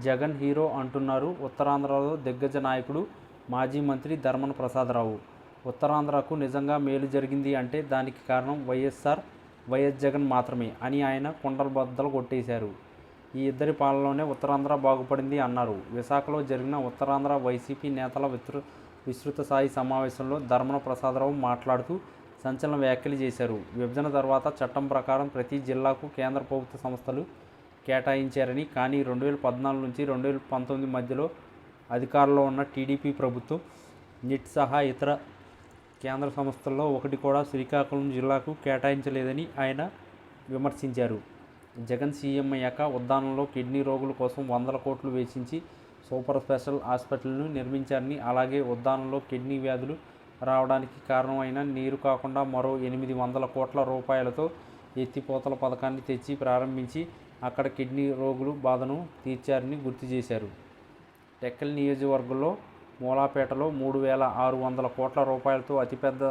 Jagan hero అంటున్నారు ఉత్తరాంధ్రలో దిగ్గజ నాయకుడు మాజీ మంత్రి ధర్మన ప్రసాదరావు. ఉత్తరాంధ్రకు నిజంగా మేలు జరిగింది అంటే దానికి కారణం వైఎస్ఆర్ వైఎస్ జగన్ మాత్రమే అని ఆయన కుండల బద్దలు కొట్టేశారు. ఈ ఇద్దరి పాలనలోనే ఉత్తరాంధ్ర బాగుపడింది అన్నారు. విశాఖలో జరిగిన ఉత్తరాంధ్ర వైసీపీ నేతల విస్తృ విస్తృత స్థాయి సమావేశంలో ధర్మన ప్రసాదరావు మాట్లాడుతూ సంచలన వ్యాఖ్యలు చేశారు. విభజన తర్వాత చట్టం ప్రకారం ప్రతి జిల్లాకు కేంద్ర ప్రభుత్వ సంస్థలు కేటాయించారని. కానీ రెండు వేల పద్నాలుగు నుంచి రెండు వేల పంతొమ్మిది మధ్యలో అధికారంలో ఉన్న టీడీపీ ప్రభుత్వం నిట్ సహా ఇతర కేంద్ర సంస్థల్లో ఒకటి కూడా శ్రీకాకుళం జిల్లాకు కేటాయించలేదని ఆయన విమర్శించారు. జగన్ సీఎం అయ్యాక ఉద్దానంలో కిడ్నీ రోగుల కోసం వందల కోట్లు వేసించి సూపర్ స్పెషల్ హాస్పిటల్ను నిర్మించారని అలాగే ఉద్దానంలో కిడ్నీ వ్యాధులు రావడానికి కారణమైన నీరు కాకుండా మరో ఎనిమిది వందల కోట్ల రూపాయలతో ఎత్తిపోతల పథకాన్ని తెచ్చి ప్రారంభించి అక్కడ కిడ్నీ రోగులు బాధను తీర్చారని గుర్తు చేశారు. టెక్కల్ నియోజకవర్గంలో మూలాపేటలో మూడు వేల ఆరు వందల కోట్ల రూపాయలతో అతిపెద్ద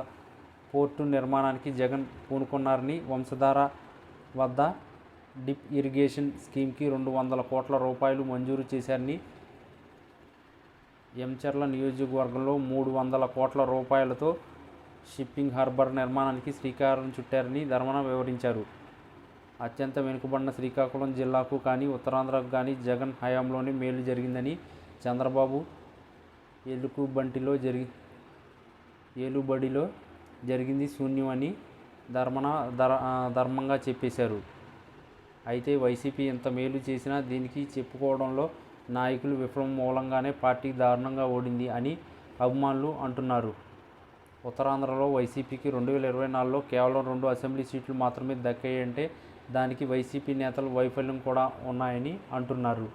పోర్టు నిర్మాణానికి జగన్ పూనుకున్నారని వంశధార వద్ద డిప్ ఇరిగేషన్ స్కీమ్కి రెండు వందల కోట్ల రూపాయలు మంజూరు చేశారని ఎంచర్ల నియోజకవర్గంలో మూడు వందల కోట్ల రూపాయలతో షిప్పింగ్ హార్బర్ నిర్మాణానికి శ్రీకారం చుట్టారని ధర్మన వివరించారు. అత్యంత వెనుకబడిన శ్రీకాకుళం జిల్లాకు కానీ ఉత్తరాంధ్రకు కానీ జగన్ హయాంలోనే మేలు జరిగిందని చంద్రబాబు ఎలుకుబంటిలో జరిగి ఏలుబడిలో జరిగింది శూన్యమని ధర్మన ధర ధర్మంగా చెప్పేశారు. అయితే వైసీపీ ఎంత మేలు చేసినా దీనికి చెప్పుకోవడంలో నాయకులు విఫలం మూలంగానే పార్టీ దారుణంగా ఓడింది అని అభిమానులు అంటున్నారు. ఉత్తరాంధ్రలో వైసీపీకి రెండు వేల ఇరవై నాలుగులో కేవలం రెండు అసెంబ్లీ సీట్లు మాత్రమే దక్కాయంటే దానికి వైసీపీ నేతల వైఫల్యం కూడా ఉన్నాయని అంటున్నారు.